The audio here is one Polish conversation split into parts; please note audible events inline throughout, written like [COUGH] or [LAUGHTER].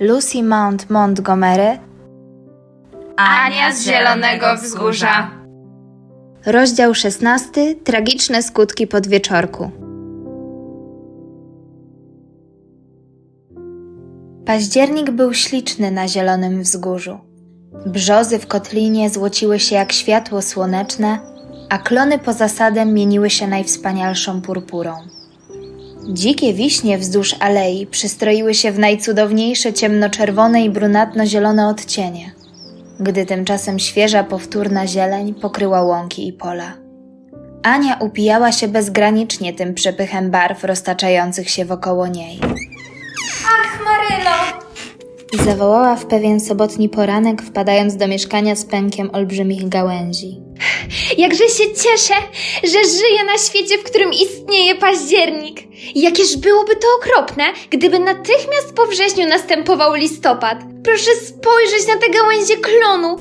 Lucy Mount Montgomery, Ania z Zielonego Wzgórza. rozdział 16 Tragiczne skutki podwieczorku. Październik był śliczny na Zielonym Wzgórzu. Brzozy w kotlinie złociły się jak światło słoneczne, a klony poza sadem mieniły się najwspanialszą purpurą. Dzikie wiśnie wzdłuż alei przystroiły się w najcudowniejsze ciemnoczerwone i brunatno-zielone odcienie, gdy tymczasem świeża, powtórna zieleń pokryła łąki i pola. Ania upijała się bezgranicznie tym przepychem barw roztaczających się wokoło niej. Ach, Marylo! Zawołała w pewien sobotni poranek, wpadając do mieszkania z pękiem olbrzymich gałęzi. Jakże się cieszę, że żyję na świecie, w którym istnieje październik. Jakież byłoby to okropne, gdyby natychmiast po wrześniu następował listopad. Proszę spojrzeć na te gałęzie klonu.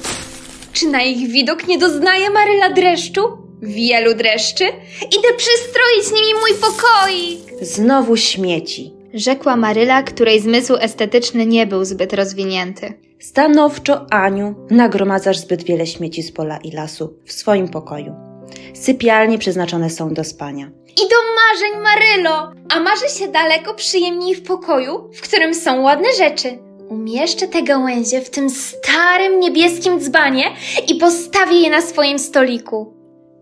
Czy na ich widok nie doznaje Maryla dreszczu? Wielu dreszczy? Idę przystroić nimi mój pokoik. Znowu śmieci. Rzekła Maryla, której zmysł estetyczny nie był zbyt rozwinięty. Stanowczo, Aniu, nagromadzasz zbyt wiele śmieci z pola i lasu w swoim pokoju. Sypialnie przeznaczone są do spania. I do marzeń, Marylo! A marzy się daleko przyjemniej w pokoju, w którym są ładne rzeczy. Umieszczę te gałęzie w tym starym niebieskim dzbanie i postawię je na swoim stoliku.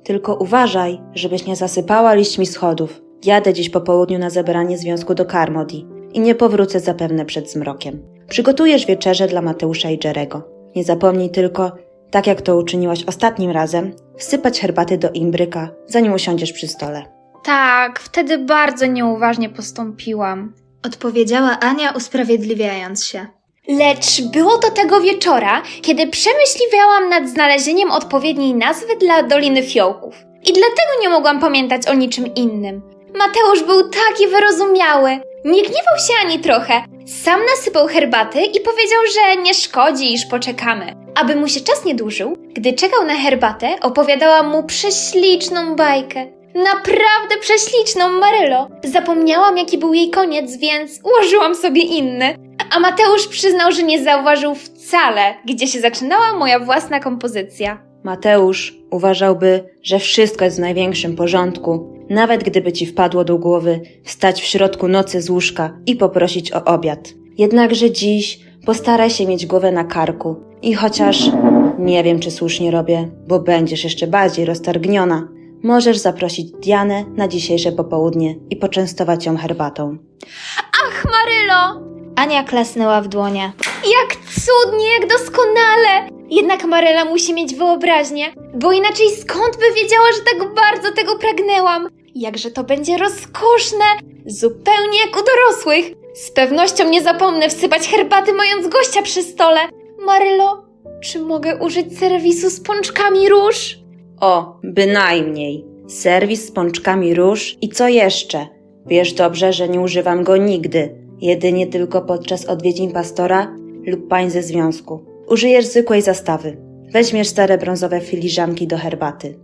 Tylko uważaj, żebyś nie zasypała liśćmi schodów. Jadę dziś po południu na zebranie związku do Carmody i nie powrócę zapewne przed zmrokiem. Przygotujesz wieczerze dla Mateusza i Jerego. Nie zapomnij tylko, tak jak to uczyniłaś ostatnim razem, wsypać herbaty do imbryka, zanim usiądziesz przy stole. Tak, wtedy bardzo nieuważnie postąpiłam. Odpowiedziała Ania, usprawiedliwiając się. Lecz było to tego wieczora, kiedy przemyśliwiałam nad znalezieniem odpowiedniej nazwy dla Doliny Fiołków. I dlatego nie mogłam pamiętać o niczym innym. Mateusz był taki wyrozumiały. Nie gniewał się ani trochę. Sam nasypał herbaty i powiedział, że nie szkodzi, iż poczekamy. Aby mu się czas nie dłużył, gdy czekał na herbatę, opowiadałam mu prześliczną bajkę. Naprawdę prześliczną, Marylo. Zapomniałam, jaki był jej koniec, więc ułożyłam sobie inny. A Mateusz przyznał, że nie zauważył wcale, gdzie się zaczynała moja własna kompozycja. Mateusz uważałby, że wszystko jest w największym porządku, nawet gdyby ci wpadło do głowy wstać w środku nocy z łóżka i poprosić o obiad. Jednakże dziś postaraj się mieć głowę na karku i chociaż nie wiem, czy słusznie robię, bo będziesz jeszcze bardziej roztargniona, możesz zaprosić Dianę na dzisiejsze popołudnie i poczęstować ją herbatą. Ach, Marylo! Ania klasnęła w dłonie. Jak cudnie, jak doskonale! Jednak Maryla musi mieć wyobraźnię, bo inaczej skąd by wiedziała, że tak bardzo tego pragnęłam? Jakże to będzie rozkoszne! Zupełnie jak u dorosłych! Z pewnością nie zapomnę wsypać herbaty mając gościa przy stole. Marylo, czy mogę użyć serwisu z pączkami róż? O, bynajmniej. Serwis z pączkami róż i co jeszcze? Wiesz dobrze, że nie używam go nigdy, jedynie tylko podczas odwiedzin pastora lub pań ze związku. Użyjesz zwykłej zastawy. Weźmiesz stare brązowe filiżanki do herbaty.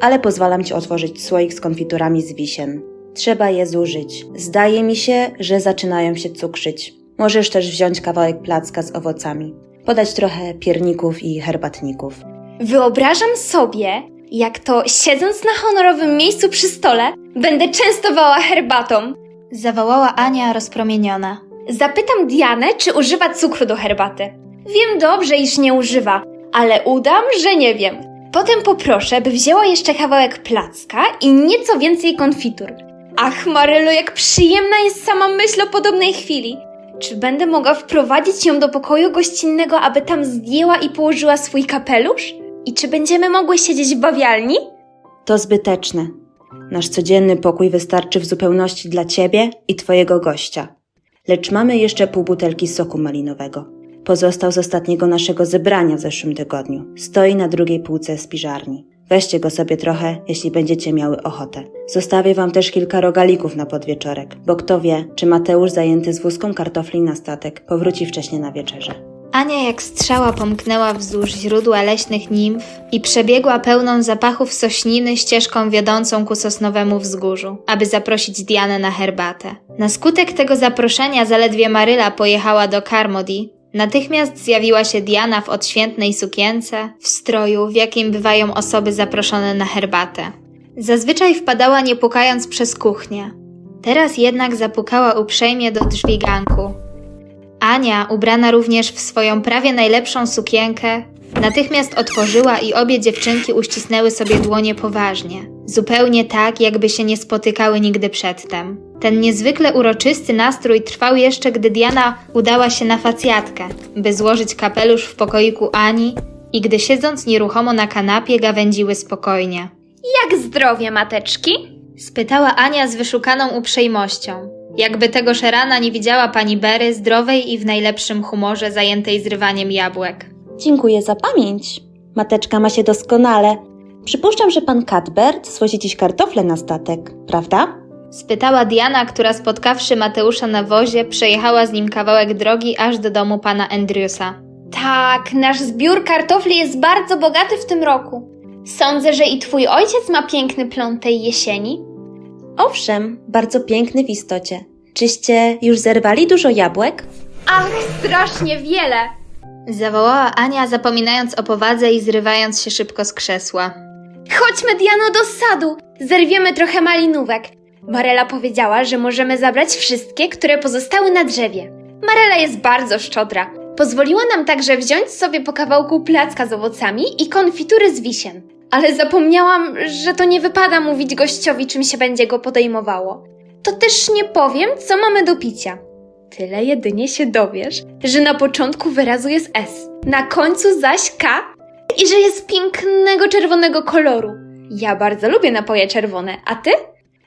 Ale pozwalam ci otworzyć słoik z konfiturami z wisien. Trzeba je zużyć. Zdaje mi się, że zaczynają się cukrzyć. Możesz też wziąć kawałek placka z owocami. Podać trochę pierników i herbatników. Wyobrażam sobie, jak to siedząc na honorowym miejscu przy stole, będę częstowała herbatą. Zawołała Ania rozpromieniona. Zapytam Dianę, czy używa cukru do herbaty. Wiem dobrze, iż nie używa, ale udam, że nie wiem. Potem poproszę, by wzięła jeszcze kawałek placka i nieco więcej konfitur. Ach, Marylo, jak przyjemna jest sama myśl o podobnej chwili. Czy będę mogła wprowadzić ją do pokoju gościnnego, aby tam zdjęła i położyła swój kapelusz? I czy będziemy mogły siedzieć w bawialni? To zbyteczne. Nasz codzienny pokój wystarczy w zupełności dla ciebie i twojego gościa. Lecz mamy jeszcze pół butelki soku malinowego. Pozostał z ostatniego naszego zebrania w zeszłym tygodniu. Stoi na drugiej półce spiżarni. Weźcie go sobie trochę, jeśli będziecie miały ochotę. Zostawię wam też kilka rogalików na podwieczorek, bo kto wie, czy Mateusz zajęty z wózką kartofli na statek powróci wcześniej na wieczerze. Ania jak strzała pomknęła wzdłuż źródła leśnych nimf i przebiegła pełną zapachów sośniny ścieżką wiodącą ku sosnowemu wzgórzu, aby zaprosić Dianę na herbatę. Na skutek tego zaproszenia zaledwie Maryla pojechała do Carmody, natychmiast zjawiła się Diana w odświętnej sukience, w stroju, w jakim bywają osoby zaproszone na herbatę. Zazwyczaj wpadała nie pukając przez kuchnię. Teraz jednak zapukała uprzejmie do drzwi ganku, Ania, ubrana również w swoją prawie najlepszą sukienkę, natychmiast otworzyła i obie dziewczynki uścisnęły sobie dłonie poważnie, zupełnie tak, jakby się nie spotykały nigdy przedtem. Ten niezwykle uroczysty nastrój trwał jeszcze, gdy Diana udała się na facjatkę, by złożyć kapelusz w pokoiku Ani i gdy siedząc nieruchomo na kanapie gawędziły spokojnie. Jak zdrowie, mateczki? Spytała Ania z wyszukaną uprzejmością. Jakby tegoż rana nie widziała pani Bery, zdrowej i w najlepszym humorze zajętej zrywaniem jabłek. Dziękuję za pamięć. Mateczka ma się doskonale. Przypuszczam, że pan Cuthbert zwozi dziś kartofle na statek, prawda? Spytała Diana, która spotkawszy Mateusza na wozie, przejechała z nim kawałek drogi aż do domu pana Andrewsa. Tak, nasz zbiór kartofli jest bardzo bogaty w tym roku. Sądzę, że i twój ojciec ma piękny plon tej jesieni. Owszem, bardzo piękny w istocie. Czyście już zerwali dużo jabłek? Ach, strasznie wiele! Zawołała Ania, zapominając o powadze i zrywając się szybko z krzesła. Chodźmy, Diano, do sadu! Zerwiemy trochę malinówek. Marela powiedziała, że możemy zabrać wszystkie, które pozostały na drzewie. Marela jest bardzo szczodra. Pozwoliła nam także wziąć sobie po kawałku placka z owocami i konfitury z wisiem. Ale zapomniałam, że to nie wypada mówić gościowi, czym się będzie go podejmowało. To też nie powiem, co mamy do picia. Tyle jedynie się dowiesz, że na początku wyrazu jest S, na końcu zaś K i że jest pięknego czerwonego koloru. Ja bardzo lubię napoje czerwone, a ty?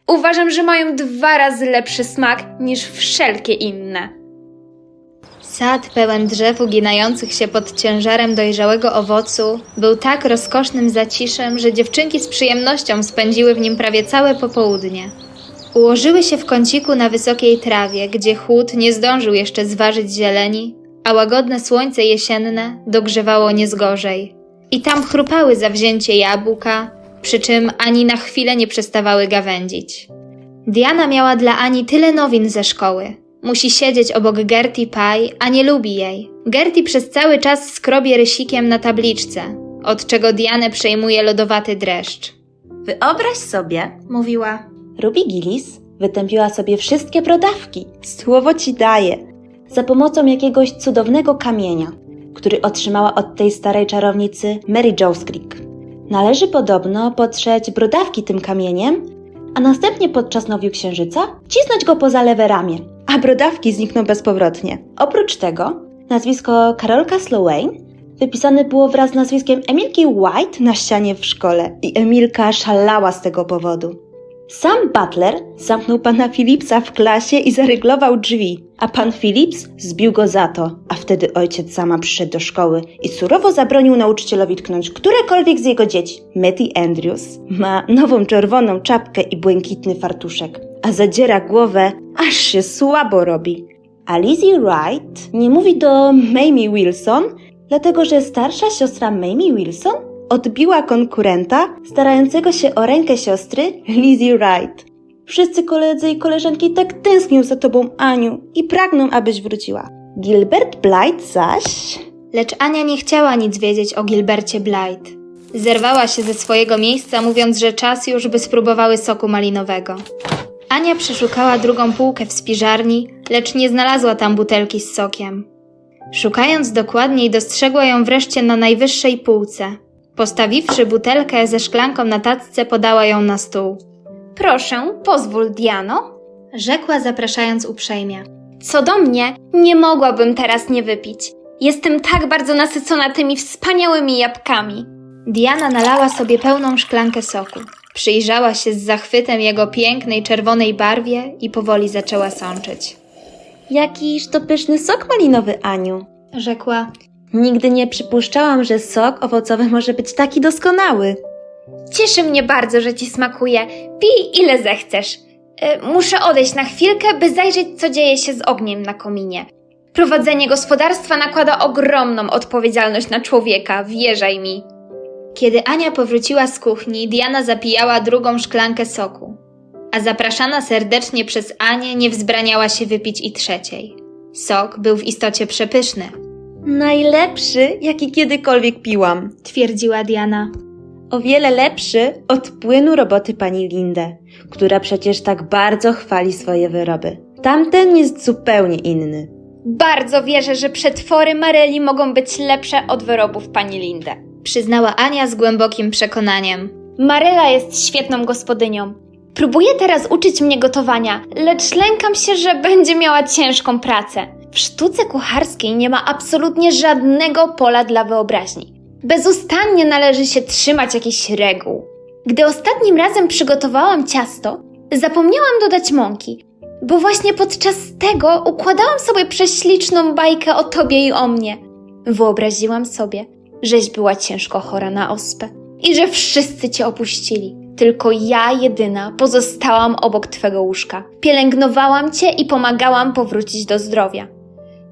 Uważam, że mają dwa razy lepszy smak niż wszelkie inne. Sad pełen drzew uginających się pod ciężarem dojrzałego owocu był tak rozkosznym zaciszem, że dziewczynki z przyjemnością spędziły w nim prawie całe popołudnie. Ułożyły się w kąciku na wysokiej trawie, gdzie chłód nie zdążył jeszcze zważyć zieleni, a łagodne słońce jesienne dogrzewało nie zgorzej. I tam chrupały zawzięcie jabłka, przy czym ani na chwilę nie przestawały gawędzić. Diana miała dla Ani tyle nowin ze szkoły. Musi siedzieć obok Gertie Pye, a nie lubi jej. Gertie przez cały czas skrobie rysikiem na tabliczce, od czego Dianę przejmuje lodowaty dreszcz. Wyobraź sobie, Mówiła, Ruby Gillis wytępiła sobie wszystkie brodawki. Słowo ci daję. Za pomocą jakiegoś cudownego kamienia, który otrzymała od tej starej czarownicy Mary Jo's Creek. Należy podobno potrzeć brodawki tym kamieniem, a następnie podczas nowiu księżyca cisnąć go poza lewe ramię, a brodawki znikną bezpowrotnie. Oprócz tego nazwisko Karolka Sloane wypisane było wraz z nazwiskiem Emilki White na ścianie w szkole i Emilka szalała z tego powodu. Sam Butler zamknął pana Phillipsa w klasie i zaryglował drzwi, a pan Phillips zbił go za to, a wtedy ojciec sama przyszedł do szkoły i surowo zabronił nauczycielowi tknąć którekolwiek z jego dzieci. Matty Andrews ma nową czerwoną czapkę i błękitny fartuszek, a zadziera głowę, aż się słabo robi. A Lizzie Wright nie mówi do Mamie Wilson, dlatego że starsza siostra Mamie Wilson odbiła konkurenta starającego się o rękę siostry Lizzie Wright. Wszyscy koledzy i koleżanki tak tęsknią za tobą, Aniu, i pragną, abyś wróciła. Gilbert Blythe zaś... lecz Ania nie chciała nic wiedzieć o Gilbercie Blythe. Zerwała się ze swojego miejsca, mówiąc, że czas już, by spróbowały soku malinowego. Ania przeszukała drugą półkę w spiżarni, lecz nie znalazła tam butelki z sokiem. Szukając dokładniej, dostrzegła ją wreszcie na najwyższej półce. Postawiwszy butelkę ze szklanką na tacce, podała ją na stół. Proszę, pozwól, Diano. Rzekła zapraszając uprzejmie. Co do mnie, nie mogłabym teraz nie wypić. Jestem tak bardzo nasycona tymi wspaniałymi jabłkami. Diana nalała sobie pełną szklankę soku. Przyjrzała się z zachwytem jego pięknej czerwonej barwie i powoli zaczęła sączyć. Jakiż to pyszny sok malinowy, Aniu. Rzekła, Nigdy nie przypuszczałam, że sok owocowy może być taki doskonały. Cieszy mnie bardzo, że ci smakuje. Pij ile zechcesz. E, muszę odejść na chwilkę, by zajrzeć, co dzieje się z ogniem na kominie. Prowadzenie gospodarstwa nakłada ogromną odpowiedzialność na człowieka, wierzaj mi. Kiedy Ania powróciła z kuchni, Diana zapijała drugą szklankę soku, a zapraszana serdecznie przez Anię nie wzbraniała się wypić i trzeciej. Sok był w istocie przepyszny, Najlepszy, jaki kiedykolwiek piłam. twierdziła Diana. O wiele lepszy od płynu roboty pani Lindę, która przecież tak bardzo chwali swoje wyroby. Tamten jest zupełnie inny. Bardzo wierzę, że przetwory Mareli mogą być lepsze od wyrobów pani Lindy. Przyznała Ania z głębokim przekonaniem. Marela jest świetną gospodynią. Próbuje teraz uczyć mnie gotowania, lecz lękam się, że będzie miała ciężką pracę. W sztuce kucharskiej nie ma absolutnie żadnego pola dla wyobraźni. Bezustannie należy się trzymać jakichś reguł. Gdy ostatnim razem przygotowałam ciasto, zapomniałam dodać mąki, bo właśnie podczas tego układałam sobie prześliczną bajkę o tobie i o mnie. Wyobraziłam sobie, żeś była ciężko chora na ospę i że wszyscy cię opuścili. Tylko ja jedyna pozostałam obok twego łóżka. Pielęgnowałam cię i pomagałam powrócić do zdrowia.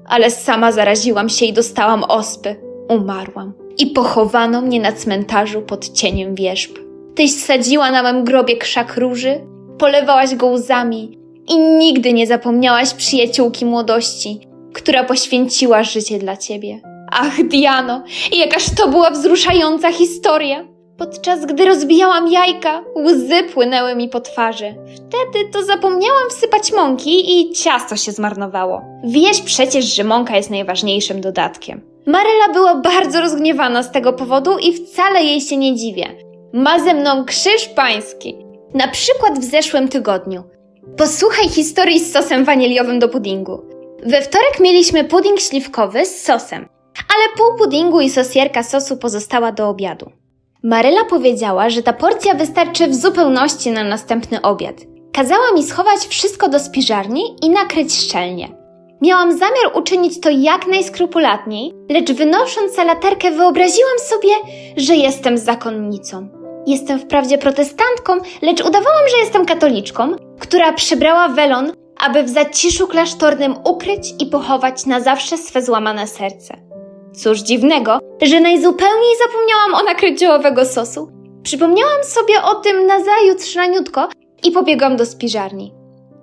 Ale sama zaraziłam się i dostałam ospy. Umarłam. I pochowano mnie na cmentarzu pod cieniem wierzb. Tyś sadziła na mym grobie krzak róży, polewałaś go łzami i nigdy nie zapomniałaś przyjaciółki młodości, która poświęciła życie dla ciebie. Ach, Diano, jakaż to była wzruszająca historia! Podczas gdy rozbijałam jajka, łzy płynęły mi po twarzy. Wtedy to zapomniałam wsypać mąki i ciasto się zmarnowało. Wiesz przecież, że mąka jest najważniejszym dodatkiem. Maryla była bardzo rozgniewana z tego powodu i wcale jej się nie dziwię. Ma ze mną krzyż pański. Na przykład w zeszłym tygodniu. Posłuchaj historii z sosem waniliowym do puddingu. We wtorek mieliśmy pudding śliwkowy z sosem, ale pół puddingu i sosierka sosu pozostała do obiadu. Maryla powiedziała, że ta porcja wystarczy w zupełności na następny obiad. Kazała mi schować wszystko do spiżarni i nakryć szczelnie. Miałam zamiar uczynić to jak najskrupulatniej, lecz wynosząc salaterkę wyobraziłam sobie, że jestem zakonnicą. Jestem wprawdzie protestantką, lecz udawałam, że jestem katoliczką, która przybrała welon, aby w zaciszu klasztornym ukryć i pochować na zawsze swe złamane serce. Cóż dziwnego, że najzupełniej zapomniałam o nakryciu owego sosu. Przypomniałam sobie o tym nazajutrz raniutko i pobiegłam do spiżarni.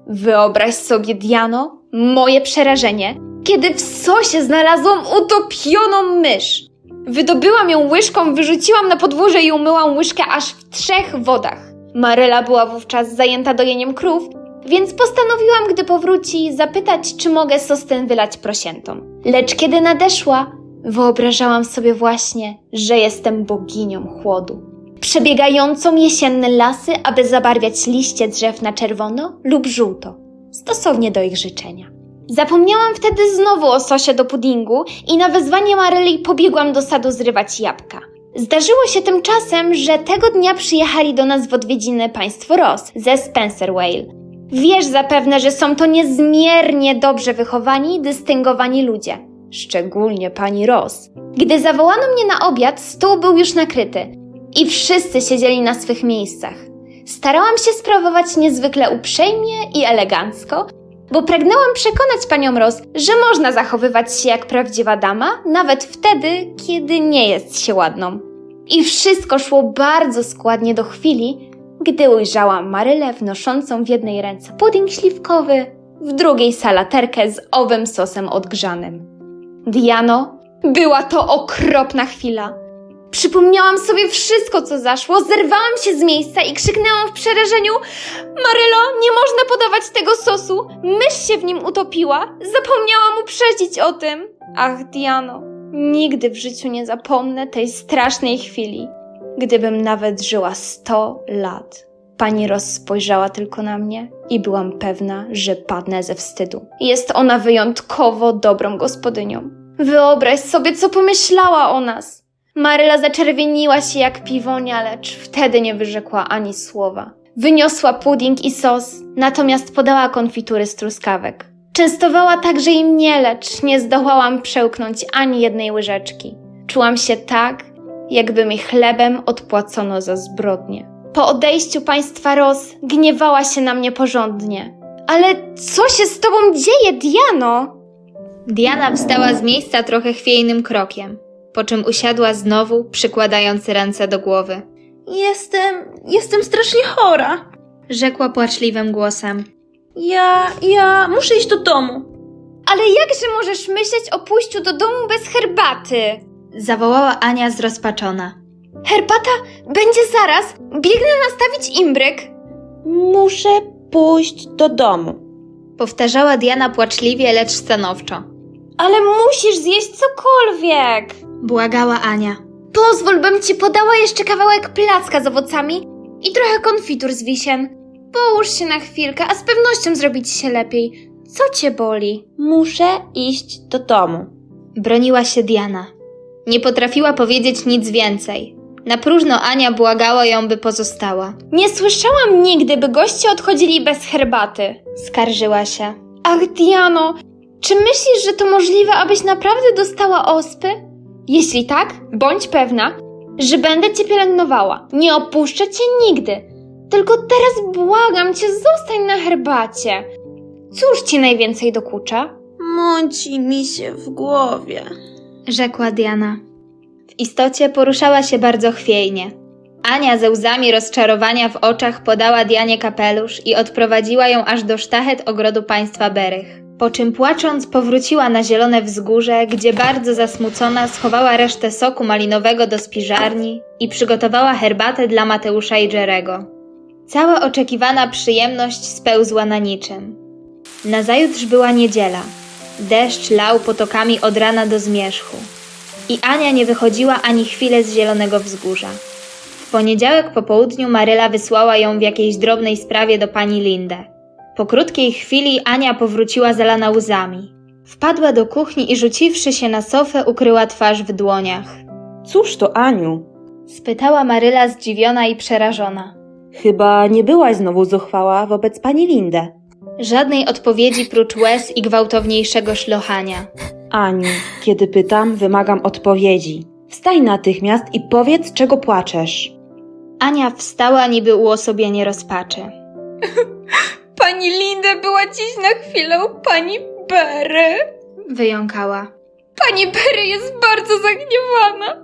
Wyobraź sobie, Diano, moje przerażenie, kiedy w sosie znalazłam utopioną mysz. Wydobyłam ją łyżką, wyrzuciłam na podwórze i umyłam łyżkę aż w trzech wodach. Maryla była wówczas zajęta dojeniem krów, więc postanowiłam, gdy powróci, zapytać, czy mogę sos ten wylać prosiętom. Lecz kiedy nadeszła, wyobrażałam sobie właśnie, że jestem boginią chłodu. Przebiegającą jesienne lasy, aby zabarwiać liście drzew na czerwono lub żółto, stosownie do ich życzenia. Zapomniałam wtedy znowu o sosie do puddingu i na wezwanie Maryli pobiegłam do sadu zrywać jabłka. Zdarzyło się tymczasem, że tego dnia przyjechali do nas w odwiedziny państwo Ross ze Spencervale. Wiesz zapewne, że są to niezmiernie dobrze wychowani, dystyngowani ludzie. Szczególnie pani Ross. Gdy zawołano mnie na obiad, stół był już nakryty i wszyscy siedzieli na swych miejscach. Starałam się sprawować niezwykle uprzejmie i elegancko, bo pragnęłam przekonać panią Ross, że można zachowywać się jak prawdziwa dama, nawet wtedy, kiedy nie jest się ładną. I wszystko szło bardzo składnie do chwili, gdy ujrzałam Marylę wnoszącą w jednej ręce pudding śliwkowy, w drugiej salaterkę z owym sosem odgrzanym. Diano, była to okropna chwila. Przypomniałam sobie wszystko, co zaszło, zerwałam się z miejsca i krzyknęłam w przerażeniu: Marylo, nie można podawać tego sosu! Mysz się w nim utopiła! Zapomniałam uprzedzić o tym! Ach, Diano, nigdy w życiu nie zapomnę tej strasznej chwili. Gdybym nawet żyła sto lat. Pani Ross spojrzała tylko na mnie i byłam pewna, że padnę ze wstydu. Jest ona wyjątkowo dobrą gospodynią. Wyobraź sobie, co pomyślała o nas. Maryla zaczerwieniła się jak piwonia, lecz wtedy nie wyrzekła ani słowa. Wyniosła pudding i sos, natomiast podała konfitury z truskawek. Częstowała także i mnie, lecz nie zdołałam przełknąć ani jednej łyżeczki. Czułam się tak, jakby mi chlebem odpłacono za zbrodnie. Po odejściu państwa Roz gniewała się na mnie porządnie. Ale co się z tobą dzieje, Diano? Diana wstała z miejsca trochę chwiejnym krokiem, po czym usiadła znowu, przykładając ręce do głowy. Jestem. jestem strasznie chora. Rzekła płaczliwym głosem. Ja. ja muszę iść do domu. Ale jakże możesz myśleć o pójściu do domu bez herbaty? Zawołała Ania zrozpaczona. Herbata będzie zaraz. Biegnę nastawić imbryk. Muszę pójść do domu. Powtarzała Diana płaczliwie, lecz stanowczo. Ale musisz zjeść cokolwiek. Błagała Ania. Pozwól, bym ci podała jeszcze kawałek placka z owocami i trochę konfitur z wisien. Połóż się na chwilkę, a z pewnością zrobi ci się lepiej. Co cię boli? Muszę iść do domu. Broniła się Diana. Nie potrafiła powiedzieć nic więcej. Na próżno Ania błagała ją, by pozostała. Nie słyszałam nigdy, by goście odchodzili bez herbaty. Skarżyła się. Ach, Diano, czy myślisz, że to możliwe, abyś naprawdę dostała ospy? Jeśli tak, bądź pewna, że będę cię pielęgnowała. Nie opuszczę cię nigdy. Tylko teraz błagam cię, zostań na herbacie. Cóż ci najwięcej dokucza? Mąci mi się w głowie. Rzekła Diana. W istocie poruszała się bardzo chwiejnie. Ania ze łzami rozczarowania w oczach podała Dianie kapelusz i odprowadziła ją aż do sztachet ogrodu państwa Berych. Po czym płacząc powróciła na zielone wzgórze, gdzie bardzo zasmucona schowała resztę soku malinowego do spiżarni i przygotowała herbatę dla Mateusza i Jerego. Cała oczekiwana przyjemność spełzła na niczym. Nazajutrz była niedziela. Deszcz lał potokami od rana do zmierzchu. I Ania nie wychodziła ani chwilę z zielonego wzgórza. W poniedziałek po południu Maryla wysłała ją w jakiejś drobnej sprawie do pani Lindę. Po krótkiej chwili Ania powróciła zalana łzami. Wpadła do kuchni i rzuciwszy się na sofę, ukryła twarz w dłoniach. Cóż to, Aniu? Spytała Maryla zdziwiona i przerażona. Chyba nie byłaś znowu zuchwała wobec pani Lindę. Żadnej odpowiedzi prócz łez i gwałtowniejszego szlochania. Aniu, kiedy pytam, wymagam odpowiedzi. Wstań natychmiast i powiedz, czego płaczesz. Ania wstała niby uosobienie rozpaczy. Pani Linda była dziś na chwilę u pani Berry. Wyjąkała. Pani Berry jest bardzo zagniewana.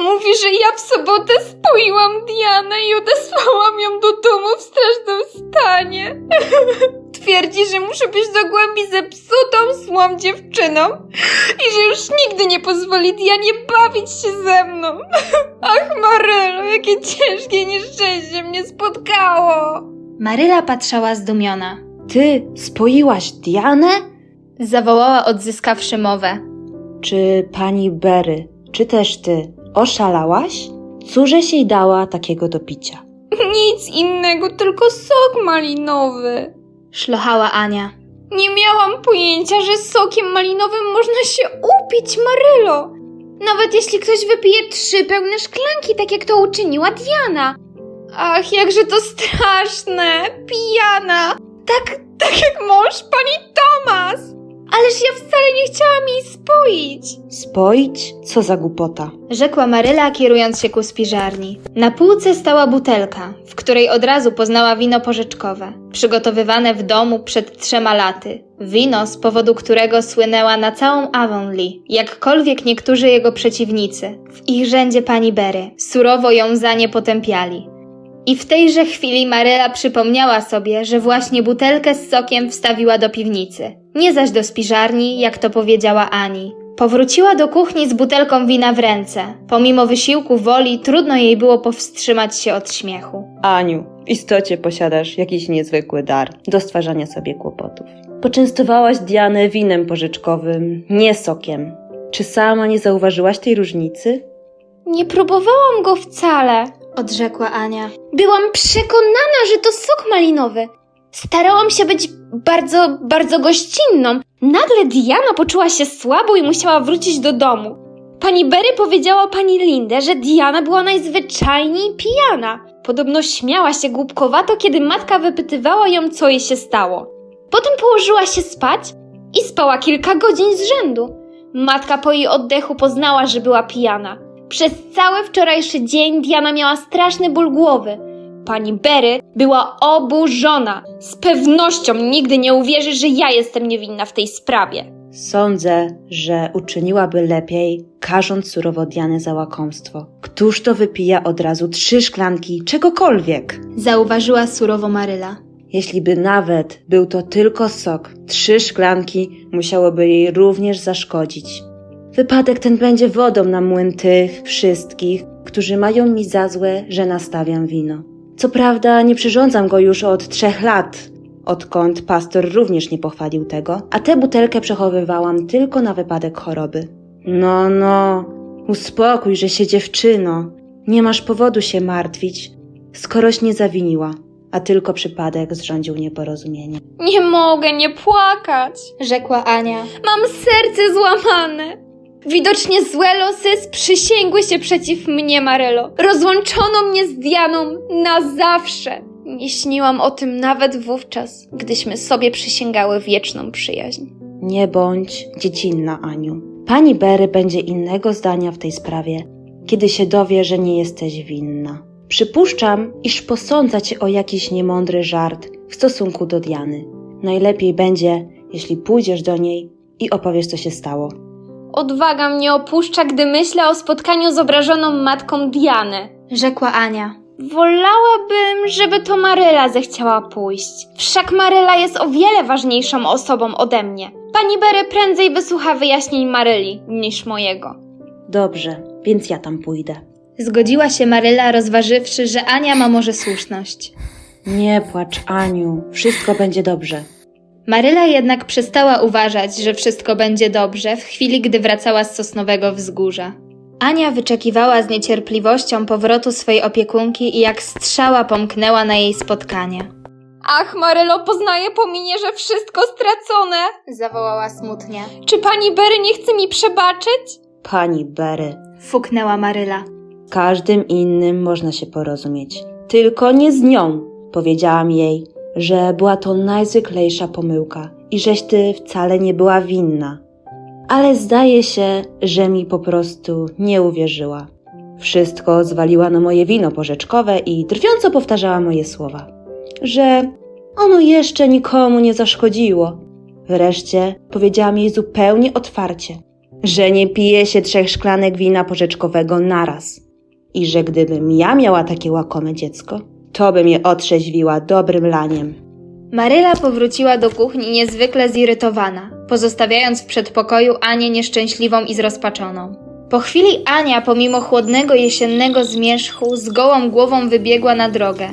Mówi, że ja w sobotę spoiłam Dianę i odesłałam ją do domu w strasznym stanie. [LAUGHS] Twierdzi, że muszę być do głębi zepsutą, słą dziewczyną i że już nigdy nie pozwoli Dianie bawić się ze mną. [LAUGHS] Ach, Marylo, jakie ciężkie nieszczęście mnie spotkało. Maryla patrzała zdumiona. Ty spoiłaś Dianę? Zawołała odzyskawszy mowę. Czy pani Berry, czy też ty oszalałaś? Cóżeś jej dała takiego do picia? [LAUGHS] Nic innego, tylko sok malinowy. Szlochała Ania. Nie miałam pojęcia, że sokiem malinowym można się upić, Marylo. Nawet jeśli ktoś wypije trzy pełne szklanki, tak jak to uczyniła Diana. Ach, jakże to straszne, pijana. Tak, tak jak mąż pani Tomas. Ależ ja wcale nie chciałam jej spoić. Spoić? Co za głupota. Rzekła Maryla, kierując się ku spiżarni. Na półce stała butelka, w której od razu poznała wino porzeczkowe, przygotowywane w domu przed trzema laty. Wino, z powodu którego słynęła na całą Avonlea, jakkolwiek niektórzy jego przeciwnicy, w ich rzędzie pani Berry, surowo ją za nie potępiali. I w tejże chwili Maryla przypomniała sobie, że właśnie butelkę z sokiem wstawiła do piwnicy, nie zaś do spiżarni, jak to powiedziała Ani. Powróciła do kuchni z butelką wina w ręce. Pomimo wysiłku woli, trudno jej było powstrzymać się od śmiechu. Aniu, w istocie posiadasz jakiś niezwykły dar do stwarzania sobie kłopotów. Poczęstowałaś Dianę winem pożyczkowym, nie sokiem. Czy sama nie zauważyłaś tej różnicy? Nie próbowałam go wcale. Odrzekła Ania. Byłam przekonana, że to sok malinowy. Starałam się być bardzo, bardzo gościnną. Nagle Diana poczuła się słabo i musiała wrócić do domu. Pani Berry powiedziała pani Lindę, że Diana była najzwyczajniej pijana. Podobno śmiała się głupkowato, kiedy matka wypytywała ją, co jej się stało. Potem położyła się spać i spała kilka godzin z rzędu. Matka po jej oddechu poznała, że była pijana. Przez cały wczorajszy dzień Diana miała straszny ból głowy. Pani Berry była oburzona. Z pewnością nigdy nie uwierzy, że ja jestem niewinna w tej sprawie. Sądzę, że uczyniłaby lepiej, karząc surowo Dianę za łakomstwo. Któż to wypija od razu trzy szklanki czegokolwiek? Zauważyła surowo Maryla. Jeśli by nawet był to tylko sok, trzy szklanki musiałoby jej również zaszkodzić. Wypadek ten będzie wodą na młyn tych wszystkich, którzy mają mi za złe, że nastawiam wino. Co prawda nie przyrządzam go już od trzech lat, odkąd pastor również nie pochwalił tego, a tę butelkę przechowywałam tylko na wypadek choroby. No, no, uspokój, że się dziewczyno. Nie masz powodu się martwić, skoroś nie zawiniła, a tylko przypadek zrządził nieporozumienie. Nie mogę nie płakać. Rzekła Ania. Mam serce złamane. Widocznie złe losy sprzysięgły się przeciw mnie, Marelo. Rozłączono mnie z Dianą na zawsze. Nie śniłam o tym nawet wówczas, gdyśmy sobie przysięgały wieczną przyjaźń. Nie bądź dziecinna, Aniu. Pani Berry będzie innego zdania w tej sprawie, kiedy się dowie, że nie jesteś winna. Przypuszczam, iż posądza cię o jakiś niemądry żart w stosunku do Diany. Najlepiej będzie, jeśli pójdziesz do niej i opowiesz, co się stało. Odwaga mnie opuszcza, gdy myślę o spotkaniu z obrażoną matką Diany. Rzekła Ania. Wolałabym, żeby to Maryla zechciała pójść. Wszak Maryla jest o wiele ważniejszą osobą ode mnie. Pani Berry prędzej wysłucha wyjaśnień Maryli niż mojego. Dobrze, więc ja tam pójdę. Zgodziła się Maryla, rozważywszy, że Ania ma może słuszność. Nie płacz, Aniu, wszystko będzie dobrze. Maryla jednak przestała uważać, że wszystko będzie dobrze w chwili, gdy wracała z sosnowego wzgórza. Ania wyczekiwała z niecierpliwością powrotu swej opiekunki i jak strzała pomknęła na jej spotkanie. Ach, Marylo, poznaję po minie, że wszystko stracone. Zawołała smutnie. Czy pani Berry nie chce mi przebaczyć? Pani Berry, Fuknęła Maryla. z każdym innym można się porozumieć, tylko nie z nią. Powiedziałam jej, że była to najzwyklejsza pomyłka i żeś ty wcale nie była winna. Ale zdaje się, że mi po prostu nie uwierzyła. Wszystko zwaliła na moje wino porzeczkowe i drwiąco powtarzała moje słowa, że ono jeszcze nikomu nie zaszkodziło. Wreszcie powiedziałam jej zupełnie otwarcie, że nie pije się trzech szklanek wina porzeczkowego naraz i że gdybym ja miała takie łakome dziecko, to bym je otrzeźwiła dobrym laniem. Maryla powróciła do kuchni niezwykle zirytowana, pozostawiając w przedpokoju Anię nieszczęśliwą i zrozpaczoną. Po chwili Ania, pomimo chłodnego jesiennego zmierzchu, z gołą głową wybiegła na drogę.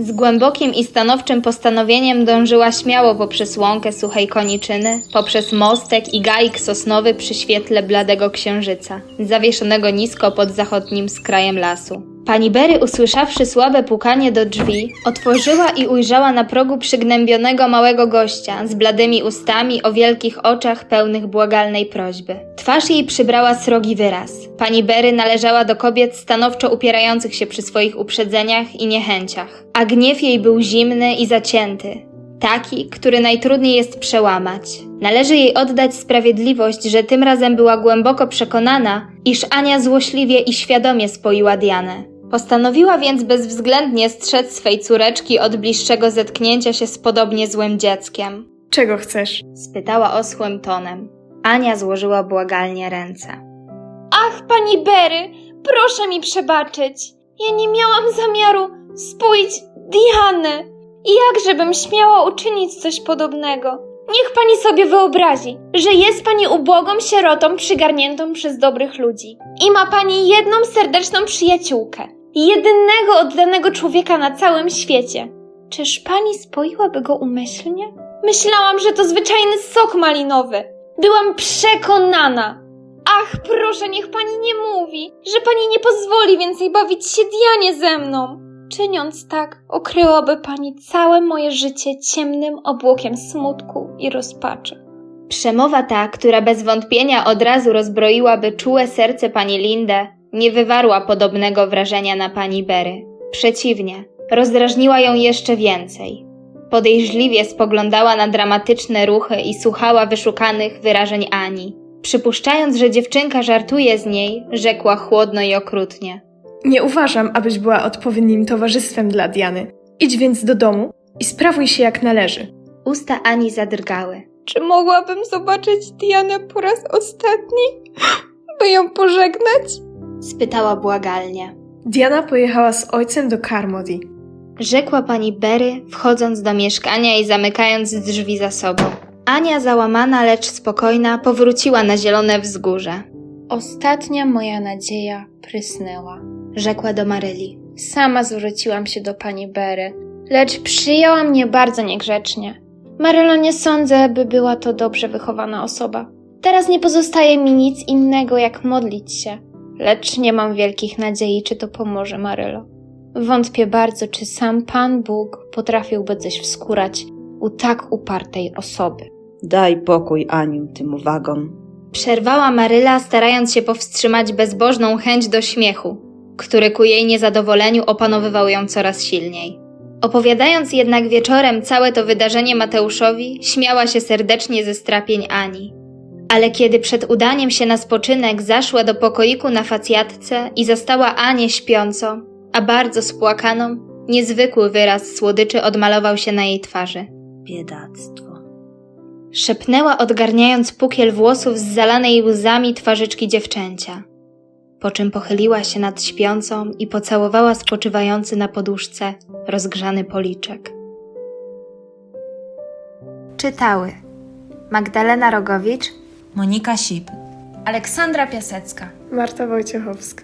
Z głębokim i stanowczym postanowieniem dążyła śmiało poprzez łąkę suchej koniczyny, poprzez mostek i gajk sosnowy przy świetle bladego księżyca, zawieszonego nisko pod zachodnim skrajem lasu. Pani Berry, usłyszawszy słabe pukanie do drzwi, otworzyła i ujrzała na progu przygnębionego małego gościa z bladymi ustami o wielkich oczach pełnych błagalnej prośby. Twarz jej przybrała srogi wyraz. Pani Berry należała do kobiet stanowczo upierających się przy swoich uprzedzeniach i niechęciach, a gniew jej był zimny i zacięty, taki, który najtrudniej jest przełamać. Należy jej oddać sprawiedliwość, że tym razem była głęboko przekonana, iż Ania złośliwie i świadomie spoiła Dianę. Postanowiła więc bezwzględnie strzec swej córeczki od bliższego zetknięcia się z podobnie złym dzieckiem. Czego chcesz? Spytała oschłym tonem. Ania złożyła błagalnie ręce. Ach, pani Berry, proszę mi przebaczyć. Ja nie miałam zamiaru spoić Diany. I jakżebym śmiała uczynić coś podobnego? Niech pani sobie wyobrazi, że jest pani ubogą sierotą przygarniętą przez dobrych ludzi. I ma pani jedną serdeczną przyjaciółkę. Jedynego oddanego człowieka na całym świecie. Czyż pani spoiłaby go umyślnie? Myślałam, że to zwyczajny sok malinowy. Byłam przekonana. Ach, proszę, niech pani nie mówi, że pani nie pozwoli więcej bawić się Dianie ze mną. Czyniąc tak, okryłaby pani całe moje życie ciemnym obłokiem smutku i rozpaczy. Przemowa ta, która bez wątpienia od razu rozbroiłaby czułe serce pani Lindę, nie wywarła podobnego wrażenia na pani Berry. Przeciwnie, rozdrażniła ją jeszcze więcej. Podejrzliwie spoglądała na dramatyczne ruchy i słuchała wyszukanych wyrażeń Ani. Przypuszczając, że dziewczynka żartuje z niej, rzekła chłodno i okrutnie. Nie uważam, abyś była odpowiednim towarzystwem dla Diany. Idź więc do domu i sprawuj się jak należy. Usta Ani zadrgały. Czy mogłabym zobaczyć Dianę po raz ostatni, by ją pożegnać? Spytała błagalnie. Diana pojechała z ojcem do Carmody. Rzekła pani Berry, wchodząc do mieszkania i zamykając drzwi za sobą. Ania, załamana, lecz spokojna, powróciła na zielone wzgórze. Ostatnia moja nadzieja prysnęła. Rzekła do Maryli. Sama zwróciłam się do pani Bery, lecz przyjęła mnie bardzo niegrzecznie. Marylo, nie sądzę, by była to dobrze wychowana osoba. Teraz nie pozostaje mi nic innego, jak modlić się, lecz nie mam wielkich nadziei, czy to pomoże, Marylo. Wątpię bardzo, czy sam Pan Bóg potrafiłby coś wskórać u tak upartej osoby. Daj pokój Aniu tym uwagom. Przerwała Maryla, starając się powstrzymać bezbożną chęć do śmiechu, który ku jej niezadowoleniu opanowywał ją coraz silniej. Opowiadając jednak wieczorem całe to wydarzenie Mateuszowi, śmiała się serdecznie ze strapień Ani. Ale kiedy przed udaniem się na spoczynek zaszła do pokoiku na facjatce i zastała Anię śpiącą, a bardzo spłakaną, niezwykły wyraz słodyczy odmalował się na jej twarzy. Biedactwo. Szepnęła odgarniając pukiel włosów z zalanej łzami twarzyczki dziewczęcia. Po czym pochyliła się nad śpiącą i pocałowała spoczywający na poduszce rozgrzany policzek. Czytały Magdalena Rogowicz, Monika Sip. Aleksandra Piasecka. Marta Wojciechowska.